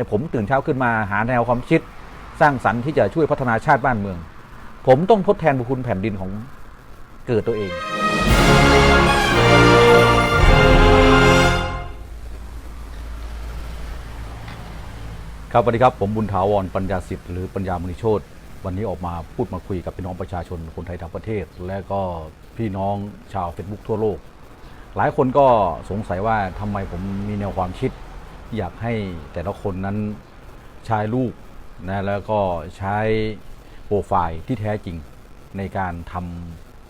แต่ผมตื่นเช้าขึ้นมาหาแนวความคิด สร้างสรรค์ที่จะช่วยพัฒนาชาติบ้านเมือง ผมต้องทดแทนบุญคุณแผ่นดินของเกิดตัวเอง ครับสวัสดีครับ ผมบุญถาวรปัญญาสิทธิ์หรือปัญญามณีโชตวันนี้ออกมาพูดมาคุยกับพี่น้องประชาชนคนไทยทั้งประเทศ และก็พี่น้องชาวเฟซบุ๊กทั่วโลก หลายคนก็สงสัยว่าทำไมผมมีแนวความคิด อยากให้แต่ละคนนั้นใช้ลูกนะแล้วก็ใช้โปรไฟล์ที่แท้จริงในการท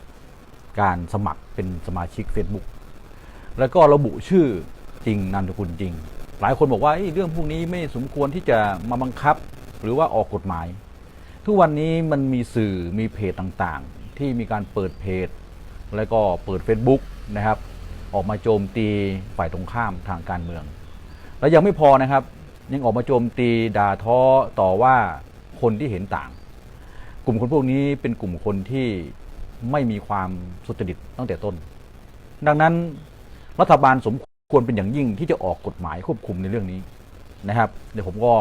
ำการสมัครเป็นสมาชิก Facebook แล้วก็ระบุชื่อจริงนามสกุลจริง หลายคนบอกว่าเเรื่องพวกนี้ไม่สมควรที่จะมาบังคับหรือว่าออกกฎหมาย ทุกวันนี้มันมีสื่อมีเพจต่างๆ ที่มีการเปิดเพจ แล้วก็เปิด Facebook นะครับ ออกมาโจมตีฝ่ายตรงข้ามทางการเมือง แล้วยังไม่พอนะครับ ยังออกมาโจมตีด่าท้อต่อว่าคนที่เห็นต่าง กลุ่มคนพวกนี้เป็นกลุ่มคนที่ไม่มีความสุจริตตั้งแต่ต้น ดังนั้นรัฐบาลสมควรเป็นอย่างยิ่งที่จะออกกฎหมายควบคุมในเรื่องนี้นะครับเดี๋ยวผมก็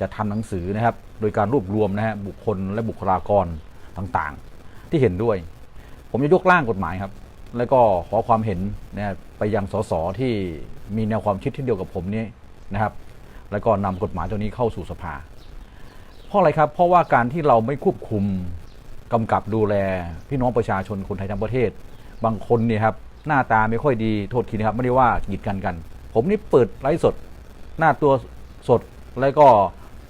จะทำหนังสือนะครับ โดยการรวบรวมนะฮะบุคคลและบุคลากรต่างๆ ที่เห็นด้วย ผมจะยกร่างกฎหมายครับ แล้วก็ขอความเห็นนะไปยังสสที่ มีแนวความคิดที่เดียวกับผมนี้นะครับ แล้วก็นำกฎหมายตัวนี้เข้าสู่สภา เพราะอะไรครับ เพราะว่าการที่เราไม่ควบคุมกำกับดูแล พี่น้องประชาชนคนไทยทั้งประเทศ บางคนเนี่ยครับหน้าตาไม่ค่อยดีโทษทีนะครับไม่ได้ว่ากีดกันกัน ผมนี่เปิดไลฟ์สด หน้าตัวสดแล้วก็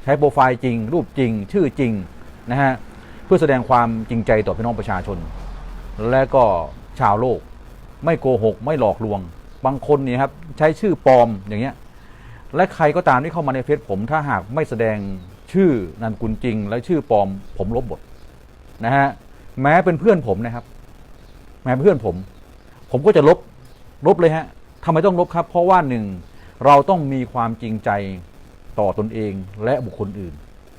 ใช้โปรไฟล์จริง รูปจริง ชื่อจริงนะฮะเพื่อแสดงความจริงใจต่อพี่น้องประชาชน และก็ชาวโลก ไม่โกหก ไม่หลอกลวง บางคนนี่ครับ ใช้ชื่อปลอมอย่างเงี้ยและใครก็ตามที่เข้ามาในเฟซผม ถ้าหากไม่แสดงชื่อนามกุลจริง และชื่อปลอม ผมลบหมดนะฮะแม้เป็นเพื่อนผมนะครับ แม้เป็นเพื่อนผม ผมก็จะลบลบเลยฮะทำไมต้องลบครับ เพราะว่าหนึ่งเราต้องมีความจริงใจต่อตนเองและบุคคลอื่น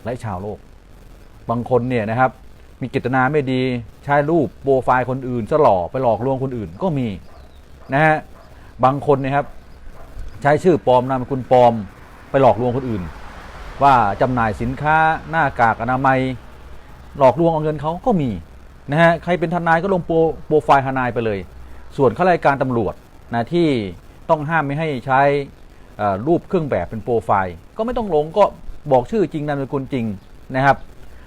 และชาวโลก บางคนเนี่ยนะครับ มีเจนาไม่ดีใช้รูปโปรไฟล์คนอื่นสหลอกไปหลอกลวงคนอื่นก็มีนะฮะบางคนนะครับ ใช้ชื่อปลอมนามสกุลปลอมไปหลอกลวงคนอื่น ว่าจำหน่ายสินค้าหน้ากากอนามัย หลอกลวงเอาเงินเขาก็มีนะฮะใครเป็นทนายก็ลงโปรโปรไฟล์ทนายไปเลย ส่วนข้าราชการตำรวจนะที่ต้องห้ามไม่ให้ใช้รูปเครื่องแบบเป็นโปรไฟล์ ก็ไม่ต้องลงก็บอกชื่อจริงนามสกุลจริงนะครับ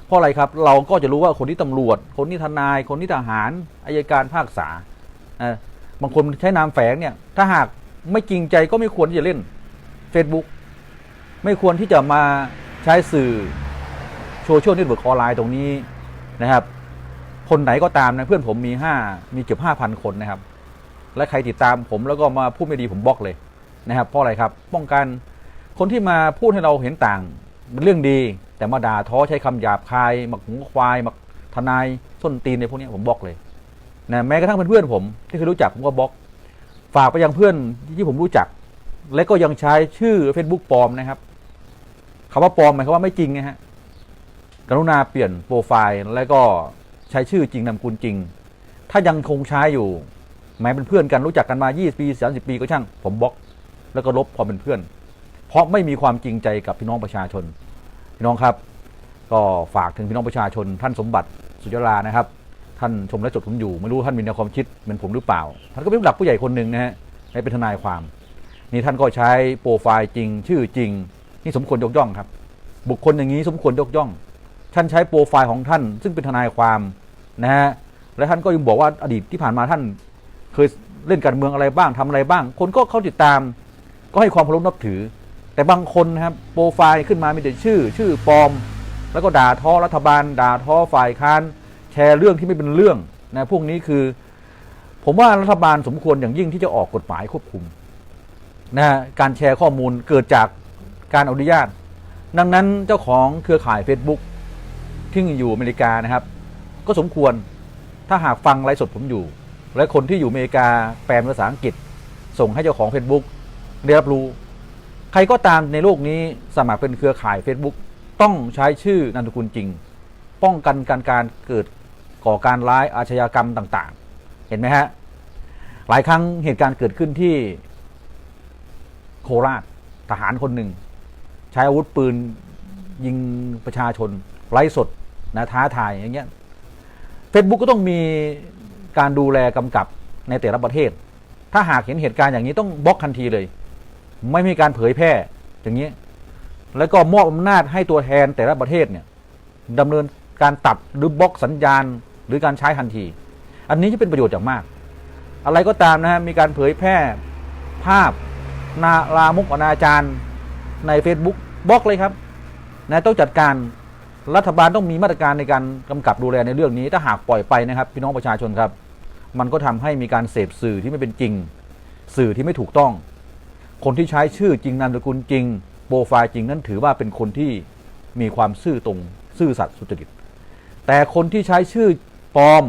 เพราะอะไรครับเราก็จะรู้ว่าคนที่ตำรวจ คนที่ทนายคนที่ทหารอายการภาคษาบางคนใช้นามแฝงเนี่ยถ้าหาก ไม่จริงใจก็ไม่ควรที่จะเล่น Facebook ไม่ควรที่จะมาใช้สื่อโซเชียลเน็ตเวิร์กออนไลน์ตรงนี้นะครับ คนไหนก็ตามนะเพื่อนผมมีห้ามีเกือบห้าพันคนนะครับ และใครติดตามผมแล้วก็มาพูดไม่ดีผมบล็อกเลยนะครับ เพราะอะไรครับ ป้องกันคนที่มาพูดให้เราเห็นต่างเป็นเรื่องดี แต่มาด่าท้อใช้คำหยาบคายหมักหูควายหมักทนายส้นตีนในพวกนี้ผมบล็อกเลยนะแม้กระทั่งเป็นเพื่อนผมที่เคยรู้จักผมก็บล็อก ฝากไปยังเพื่อนที่ผมรู้จัก และก็ยังใช้ชื่อ Facebook ปลอมนะครับคำว่าปลอมหมายความว่าไม่จริงนะฮะกรุณาเปลี่ยนโปรไฟล์แล้วก็ใช้ชื่อจริงนามกุลจริง ถ้ายังคงใช้อยู่แม้เป็นเพื่อนกันรู้จักกันมา 20 ปี 30 ปีก็ช่าง ผมบล็อก แล้วก็ลบความเป็นเพื่อน เพราะไม่มีความจริงใจกับพี่น้องประชาชน พี่น้องครับ ก็ฝากถึงพี่น้องประชาชนท่านสมบัติสุจรานะครับ ท่านชมและจดผมอยู่ ไม่รู้ท่านมีแนวความคิดเหมือนผมหรือเปล่า ท่านก็เป็นหลักผู้ใหญ่คนหนึ่งนะฮะให้เป็นทนายความนี่ท่านก็ใช้โปรไฟล์จริง ชื่อจริง นี่สมควรยกย่องครับ บุคคลอย่างนี้สมควรยกย่อง ท่านใช้โปรไฟล์ของท่าน ซึ่งเป็นทนายความนะฮะและท่านก็ยังบอกว่าอดีตที่ผ่านมาท่าน เคยเล่นการเมืองอะไรบ้างทำอะไรบ้าง คนก็เข้าติดตาม ก็ให้ความเคารพนับถือ แต่บางคนนะครับโปรไฟล์ขึ้นมามีแต่ชื่อ ชื่อปลอม แล้วก็ด่าท้อรัฐบาล ด่าท้อฝ่ายค้าน แชร์เรื่องที่ไม่เป็นเรื่องนะพวกนี้คือ ผมว่ารัฐบาลสมควรอย่างยิ่งที่จะออกกฎหมายควบคุมนะฮะการแชร์ข้อมูลเกิดจากการอนุญาต ดังนั้นเจ้าของเครือข่าย Facebook ที่อยู่อเมริกานะครับ ก็สมควรถ้าหากฟังไลฟ์สดผมอยู่ และคนที่อยู่อเมริกาแปลภาษาอังกฤษ ส่งให้เจ้าของ Facebook ได้รับรู้ ใครก็ตามในโลกนี้สมัครเป็นเครือข่าย Facebook ต้องใช้ชื่อนามสกุลจริง ป้องกันการการเกิด ก่อการร้ายอาชญากรรมต่าง ๆ เห็นไหมฮะ หลายครั้งเหตุการณ์เกิดขึ้นที่ โคราชทหารคนหนึ่ง ใช้อาวุธปืนยิงประชาชน ไร้สดนะท้าทายอย่างเงี้ย Facebook ก็ต้องมีการดูแลกำกับในแต่ละประเทศ ถ้าหากเห็นเหตุการณ์อย่างนี้ต้องบล็อกทันทีเลย ไม่มีการเผยแพร่อย่างนี้ แล้วก็มอบอำนาจให้ตัวแทนแต่ละประเทศเนี่ยดำเนินการตัดหรือบล็อกสัญญาณ หรือการใช้ทันที อันนี้จะเป็นประโยชน์อย่างมาก อะไรก็ตามนะฮะมีการเผยแพร่ภาพนาลามุกอนาจารใน Facebook บล็อกเลยครับนะต้องจัดการรัฐบาลต้องมีมาตรการในการกำกับดูแลในเรื่องนี้ ถ้าหากปล่อยไปนะครับ พี่น้องประชาชนครับ มันก็ทำให้มีการเสพสื่อที่ไม่เป็นจริง สื่อที่ไม่ถูกต้อง คนที่ใช้ชื่อจริงนามสกุลจริงโปรไฟล์จริงนั้นถือว่าเป็นคนที่มีความซื่อตรง ซื่อสัตย์สุจริตแต่คนที่ใช้ชื่อ ปลอม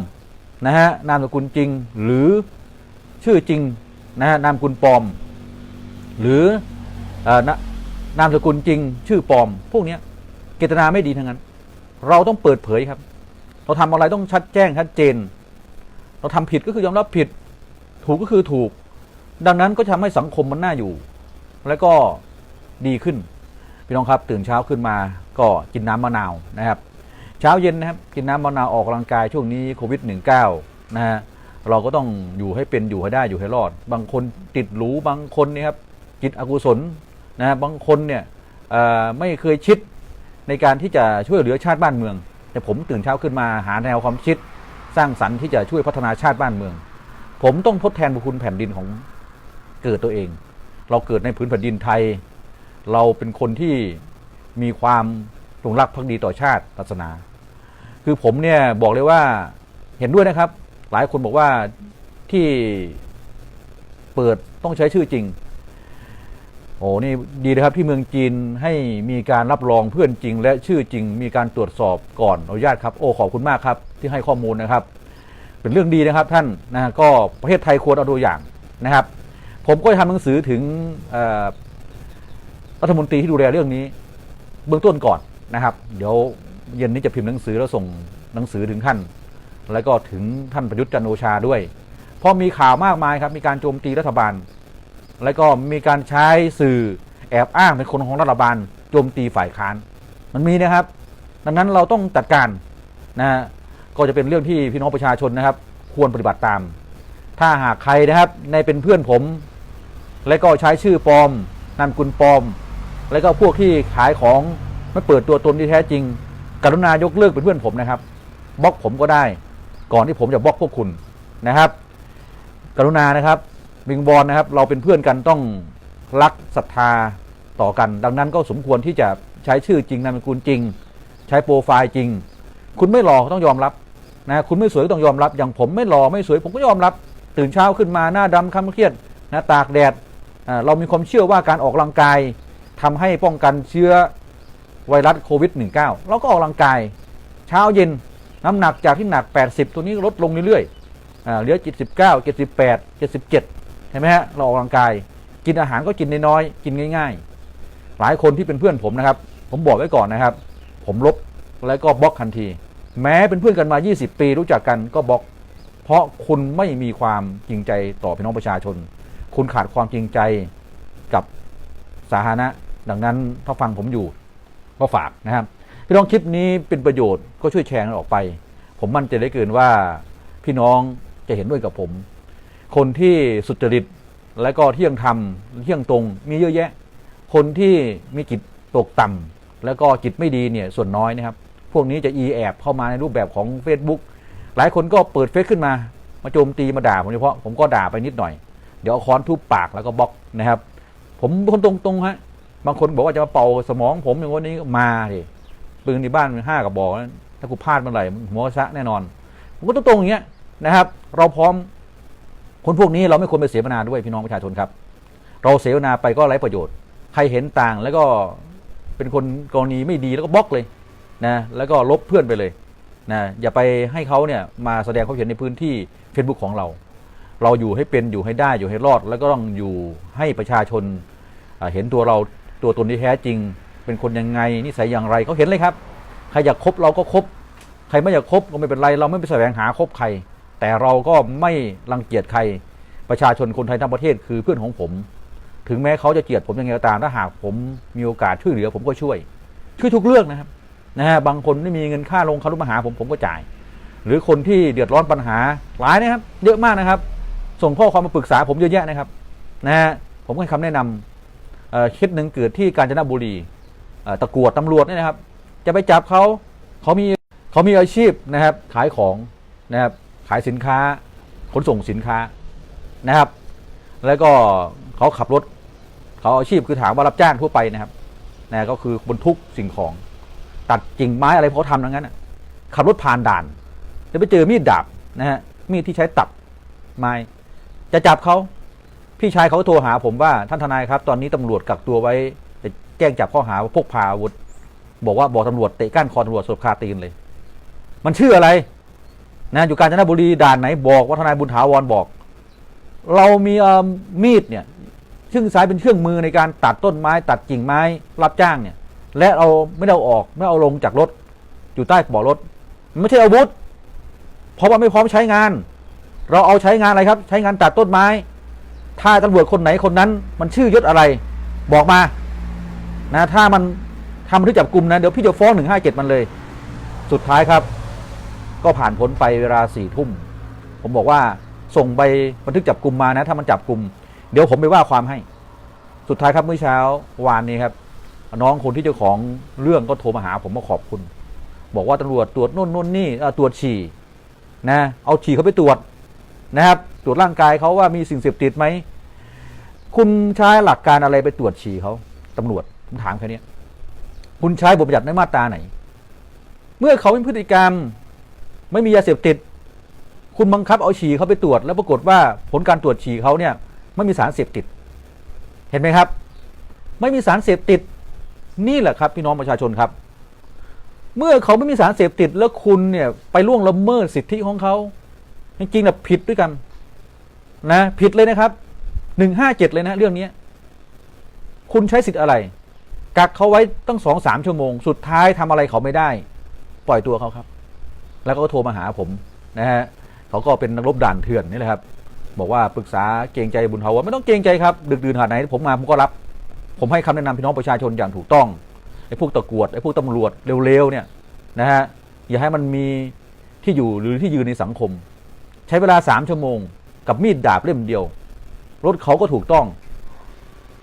นะฮะนามสกุลจริงหรือชื่อจริงนะฮะนามสกุลปลอม หรือนามสกุลจริง ชื่อปลอม พวกนี้ยเจตนาไม่ดีทั้งนั้น เราต้องเปิดเผยครับ เราทำอะไรต้องชัดแจ้งชัดเจน เราทำผิดก็คือยอมรับผิด ถูกก็คือถูก ดังนั้นก็ทำให้สังคมมันน่าอยู่ แล้วก็ดีขึ้นพี่น้องครับ ตื่นเช้าขึ้นมาก็กินน้ำมะนาวนะครับ เช้าเย็นนะครับ กินน้ำมะนาวออกกำลังกายช่วงนี้โควิด -19 นะฮะเราก็ต้องอยู่ให้เป็นอยู่ให้ได้อยู่ให้รอด บางคนติดหรูบางคนเนี่ยครับจิตอกุศลนะฮะบางคนเนี่ยไม่เคยคิดในการที่จะช่วยเหลือชาติบ้านเมือง แต่ผมตื่นเช้าขึ้นมาหาแนวความคิด สร้างสรรค์ที่จะช่วยพัฒนาชาติบ้านเมือง ผมต้องทดแทนบุญคุณแผ่นดินของเกิดตัวเอง เราเกิดในพื้นแผ่นดินไทย เราเป็นคนที่มีความจงรักภักดีต่อชาติศาสนา คือผมเนี่ยบอกเลยว่าเห็นด้วยนะครับ หลายคนบอกว่าที่เปิดต้องใช้ชื่อจริง โอ้นี่ดีนะครับที่เมืองจีนให้มีการรับรองเพื่อนจริง และชื่อจริง มีการตรวจสอบก่อนอนุญาตครับโอ้ขอบคุณมากครับ ที่ให้ข้อมูลนะครับ เป็นเรื่องดีนะครับท่านนะก็ประเทศไทยควรเอาตัวอย่างนะครับ ผมก็จะทำหนังสือถึงรัฐมนตรีที่ดูแลเรื่องนี้ เบื้องต้นก่อนนะครับ เดี๋ยว เย็นนี้จะพิมพ์หนังสือแล้วส่งหนังสือถึงท่าน แล้วก็ถึงท่านประยุทธ์จันโอชาด้วย เพราะมีข่าวมากมายครับ มีการโจมตีรัฐบาล แล้วก็มีการใช้สื่อแอบอ้างเป็นคนของรัฐบาลโจมตีฝ่ายค้าน มันมีนะครับ ดังนั้นเราต้องจัดการนะฮะก็จะเป็นเรื่องที่พี่น้องประชาชนนะครับ ควรปฏิบัติตาม ถ้าหากใครนะครับในเป็นเพื่อนผม และก็ใช้ชื่อปลอมนามกุลปลอม แล้วก็พวกที่ขายของไม่เปิดตัวตนที่แท้จริง กรุณายกเลิกเป็นเพื่อนผมนะครับบล็อกผมก็ได้ ก่อนที่ผมจะบล็อกพวกคุณนะครับ กรุณานะครับวิงบอลนะครับ เราเป็นเพื่อนกันต้องรักศรัทธาต่อกัน ดังนั้นก็สมควรที่จะใช้ชื่อจริงนามสกุลจริง ใช้โปรไฟล์จริง คุณไม่หล่อก็ต้องยอมรับนะคุณไม่สวยก็ต้องยอมรับ อย่างผมไม่หล่อไม่สวยผมก็ยอมรับ ตื่นเช้าขึ้นมาหน้าดำคล้ำเครียดนะตากแดดเรามีความเชื่อว่าการออกกำลังกายทำให้ป้องกันเชื้อ ไวรัสโควิด -19 เราก็ออกกำลังกาย เช้าเย็นน้ำหนักจากที่หนัก 80 ตัวนี้ลดลงเรื่อยๆเหลือ 79 78 77 เห็นไหมฮะ เราออกกำลังกาย กินอาหารก็กินน้อยๆ กินง่าย ๆ หลายคนที่เป็นเพื่อนผมนะครับ ผมบอกไว้ก่อนนะครับ ผมลบแล้วก็บล็อกทันที แม้เป็นเพื่อนกันมา 20 ปีรู้จักกันก็บล็อก เพราะคุณไม่มีความจริงใจต่อพี่น้องประชาชน คุณขาดความจริงใจกับสาธารณะ ดังนั้นถ้าฟังผมอยู่ ก็ฝากนะครับพี่น้องคลิปนี้เป็นประโยชน์ก็ช่วยแชร์กันออกไป ผมมั่นใจได้เกินว่าพี่น้องจะเห็นด้วยกับผม คนที่สุจริตและก็เที่ยงธรรมเที่ยงตรงมีเยอะแยะ คนที่มีจิตตกต่ำแล้วก็จิตไม่ดีเนี่ยส่วนน้อยนะครับ พวกนี้จะอีแอบเข้ามาในรูปแบบของ Facebook หลายคนก็เปิดเฟซขึ้นมา มาโจมตีมาด่าผมเฉพาะผมก็ด่าไปนิดหน่อย เดี๋ยวเอาค้อนทุบปากแล้วก็บล็อกนะครับ ผมคนตรงๆฮะ บางคนบอกว่าจะมาเป่าสมองผมอย่างวันนี้มาดิปืนในบ้านมันห้ากับบอกถ้ากูพลาดเมื่อไหร่หัวซะแน่นอนผมก็ตรงๆอย่างเงี้ยนะครับ เราพร้อมคนพวกนี้เราไม่ควรไปเสวนาด้วยพี่น้องประชาชนครับ เราเสวนาไปก็ไร้ประโยชน์ ใครเห็นต่างแล้วก็เป็นคนกรณีไม่ดีแล้วก็บล็อกเลยนะแล้วก็ลบเพื่อนไปเลยนะอย่าไปให้เขาเนี่ยมาแสดงความเห็นในพื้นที่ Facebook ของเรา เราอยู่ให้เป็นอยู่ให้ได้อยู่ให้รอด แล้วก็ต้องอยู่ให้ประชาชนเห็นตัวเรา ตัวตนที่แท้จริง เป็นคนยังไงนิสัยอย่างไรเขาเห็นเลยครับใครอยากคบเราก็คบ ใครไม่อยากคบก็ไม่เป็นไร เราไม่ไปแสวงหาคบใคร แต่เราก็ไม่รังเกียจใคร ประชาชนคนไทยทั้งประเทศคือเพื่อนของผม ถึงแม้เขาจะเกลียดผมยังไงก็ตามถ้าหากผมมีโอกาสช่วยเหลือผมก็ช่วย ช่วยทุกเรื่องนะครับนะฮะบางคนไม่มีเงินค่าลงคารุมาหาผมผมก็จ่าย หรือคนที่เดือดร้อนปัญหาหลายนะครับ เยอะมากนะครับ ส่งข้อความมาปรึกษาผมเยอะแยะนะครับนะฮะผมให้คำแนะนำ เอ่อเคสหนึ่งเกิดที่กาญจนบุรีตะกรวดตำรวจเนี่ยนะครับ จะไปจับเขาเขามีเขามีอาชีพนะครับขายของนะครับขายสินค้าขนส่งสินค้านะครับ แล้วก็เขาขับรถเขาอาชีพคือถามว่ารับจ้างทั่วไปนะครับนะก็คือบรรทุกสิ่งของ ตัดกิ่งไม้อะไรเขาทำทั้งนั้นขับรถผ่านด่านจะไปเจอมีดดาบนะฮะมีดที่ใช้ตัดไม้จะจับเขา พี่ชายเขาโทรหาผมว่าท่านทนายครับ ตอนนี้ตำรวจกักตัวไว้แจ้งจับข้อหาพกพาอาวุธบอกว่าบอกตำรวจเตะก้านคอตำรวจสลบคาตีนเลย มันชื่ออะไรนะอยู่กาญจนบุรีด่านไหนบอกว่าทนายบุญถาวรบอก เรามีมีดเนี่ยซึ่งสายเป็นเครื่องมือในการตัดต้นไม้ ตัดกิ่งไม้รับจ้างเนี่ย และเราไม่ได้เอาออกไม่เอาลงจากรถ อยู่ใต้เบาะรถมันไม่ใช่อาวุธ เพราะว่าไม่พร้อมใช้งาน เราเอาใช้งานอะไรครับ ใช้งานตัดต้นไม้ ถ้าตำรวจคนไหนคนนั้น มันชื่อยศอะไร บอกมา นะ ถ้ามันทำบันทึกจับกลุ่มนะ เดี๋ยวพี่จะฟ้องหนึ่งห้าเจ็ดมันเลย สุดท้ายครับ ก็ผ่านพ้นไปเวลาสี่ทุ่ม ผมบอกว่าส่งใบบันทึกจับกลุ่มมานะ ถ้ามันจับกลุ่ม เดี๋ยวผมไปว่าความให้ สุดท้ายครับเมื่อเช้าวานนี้ครับ น้องคนที่เจ้าของเรื่องก็โทรมาหา ผมมาขอบคุณ บอกว่าตำรวจตรวจโน่นโน่นนี่ตรวจฉี่นะ เอาฉี่เขาไปตรวจ นะครับ ตรวจร่างกายเขาว่ามีสิ่งเสพติดไหม คุณใช้หลักการอะไรไปตรวจฉี่เขาตำรวจผมถามแค่นี้คุณใช้บทบัญญัติในมาตราไหน เมื่อเขาเป็นพฤติกรรมไม่มียาเสพติด คุณบังคับเอาฉี่เขาไปตรวจ แล้วปรากฏว่าผลการตรวจฉี่เขาเนี่ยไม่มีสารเสพติด เห็นไหมครับ ไม่มีสารเสพติดนี่แหละครับ พี่น้องประชาชนครับ เมื่อเขาไม่มีสารเสพติดแล้วคุณเนี่ยไปล่วงละเมิดสิทธิของเขา จริงๆนะผิดด้วยกัน นะ ผิดเลยนะครับหนึ่งห้าเจ็ดเลยนะ เรื่องนี้คุณใช้สิทธิ์อะไร กักเขาไว้ตั้งสองสามชั่วโมง สุดท้ายทำอะไรเขาไม่ได้ ปล่อยตัวเขาครับ แล้วก็โทรมาหาผมนะฮะเขาก็เป็นนักรบด่านเถื่อนนี่แหละครับ บอกว่าปรึกษาเกรงใจบุญเทาว่าไม่ต้องเกรงใจครับ ดึกดื่นขนาดไหน ผมมาผมก็รับ ผมให้คำแนะนำพี่น้องประชาชนอย่างถูกต้องไอ้พวกตะกวดไอ้พวกตำรวจเร็วๆเนี่ยนะฮะอย่าให้มันมีที่อยู่หรือที่ยืนในสังคม ใช้เวลาสามชั่วโมง กับมีดดาบเล่มเดียว รถเขาก็ถูกต้อง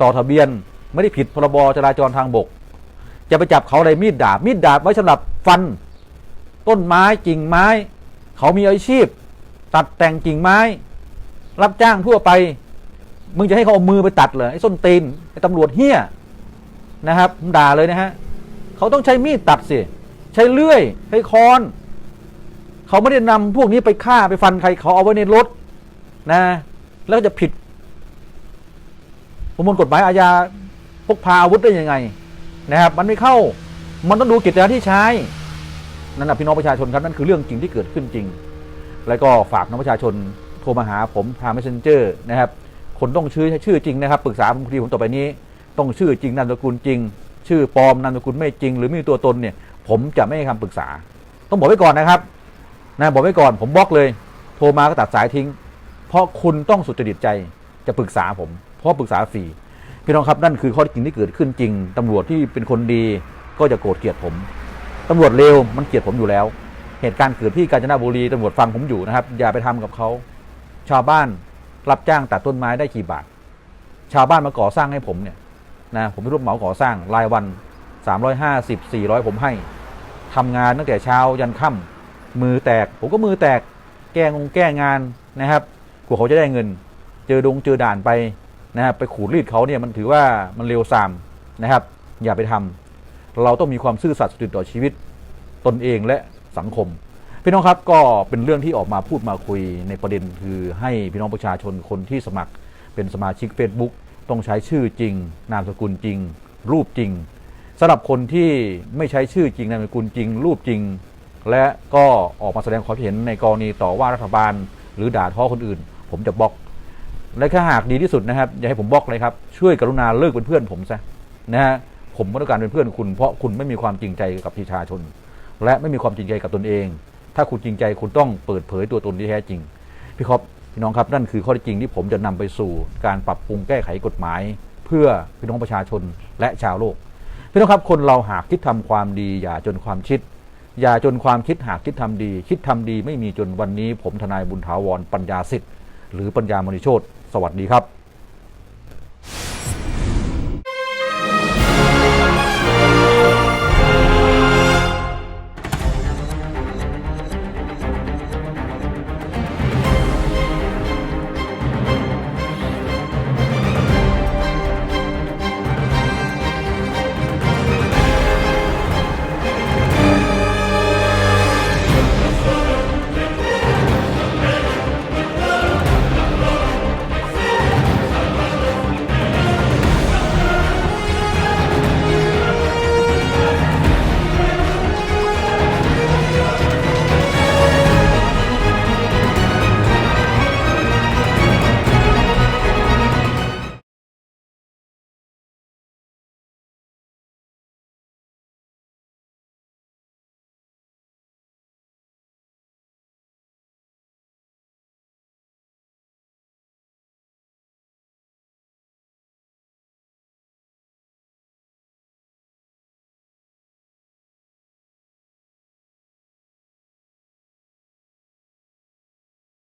ต่อทะเบียนไม่ได้ผิดพรบจราจรทางบก จะไปจับเขาอะไรมีดดาบ มีดดาบไว้สำหรับฟัน ต้นไม้กิ่งไม้ เขามีอาชีพ ตัดแต่งกิ่งไม้ รับจ้างทั่วไป มึงจะให้เขาเอามือไปตัดเหรอไอ้ส้นตีนไอ้ตำรวจเฮี้ยนะครับด่าเลยนะฮะเขาต้องใช้มีดตัดสิใช้เลื่อยใช้ค้อน เขาไม่ได้นำพวกนี้ไปฆ่าไปฟันใครเขาเอาไว้ในรถนะ แล้วจะผิดประมวลกฎหมายอาญาพกพาอาวุธได้ยังไง นะครับ มันไม่เข้า มันต้องดูกิจการที่ใช้ นั่นนะพี่น้องประชาชนครับนั่นคือเรื่องจริงที่เกิดขึ้นจริง แล้วก็ฝากน้องประชาชนโทรมาหาผมทาง messenger นะครับ คนต้องชื่อชื่อจริงนะครับปรึกษาผมคดีผมต่อไปนี้ ต้องชื่อจริงนามสกุลจริง ชื่อปลอมนามสกุลไม่จริง หรือไมมีตัวตนเนี่ย ผมจะไม่ให้คำปรึกษา ต้องบอกไว้ก่อนนะครับ นะบอกไว้ก่อนผมบล็อกเลย โทรมาก็ตัดสายทิ้ง เพราะคุณต้องสุจริตใจจะปรึกษาผม เพราะปรึกษาฟรีพี่น้องครับนั่นคือข้อจริงที่เกิดขึ้นจริงตำรวจที่เป็นคนดีก็จะโกรธเกลียดผมตำรวจเลวมันเกลียดผมอยู่แล้ว เหตุการณ์เกิดที่กาญจนบุรีตำรวจฟังผมอยู่นะครับ อย่าไปทำกับเขาชาวบ้านรับจ้างตัดต้นไม้ได้กี่บาท ชาวบ้านมาก่อสร้างให้ผมเนี่ยนะผมรูปเหมาก่อสร้างรายวัน 350 400 ผมให้ทำงานตั้งแต่เช้ายันค่ำ มือแตก ผมก็มือแตก แก้งงแก้งานนะครับกว่าเขาจะได้เงิน เจอดงเจอด่านไปนะครับไปขูดรีดเขาเนี่ยมันถือว่ามันเร็วซามนะครับ อย่าไปทำเราต้องมีความซื่อสัตย์สุจริตต่อชีวิต ตนเองและสังคม พี่น้องครับก็เป็นเรื่องที่ออกมาพูดมาคุยในประเด็นคือให้พี่น้องประชาชนคนที่สมัครเป็นสมาชิก Facebook ต้องใช้ชื่อจริง นามสกุลจริง รูปจริงสำหรับคนที่ไม่ใช้ชื่อจริงนามสกุลจริง รูปจริง และก็ออกมาแสดงความคิดเห็นในกรณีต่อว่ารัฐบาล หรือด่าท้อคนอื่น ผมจะบล็อก และถ้าหากดีที่สุดนะครับ อย่าให้ผมบล็อกเลยครับ ช่วยกรุณาเลิกเป็นเพื่อนผมซะนะฮะผมไม่ต้องการเป็นเพื่อนคุณ เพราะคุณไม่มีความจริงใจกับประชาชน และไม่มีความจริงใจกับตนเอง ถ้าคุณจริงใจคุณต้องเปิดเผยตัวตนที่แท้จริงพี่ครับพี่น้องครับนั่นคือข้อท็จจริงที่ผมจะนำไปสู่การปรับปรุงแก้ไขกฎหมาย เพื่อพี่น้องประชาชนและชาวโลกพี่น้องครับคนเราหากคิดทำความดีอย่าจนความคิด อย่าจนความคิดหากคิดทำดี คิดทำดีไม่มีจนวันนี้ ผมทนายบุญถาวรปัญญาสิทธิ์หรือปัญญามณีโชตสวัสดีครับ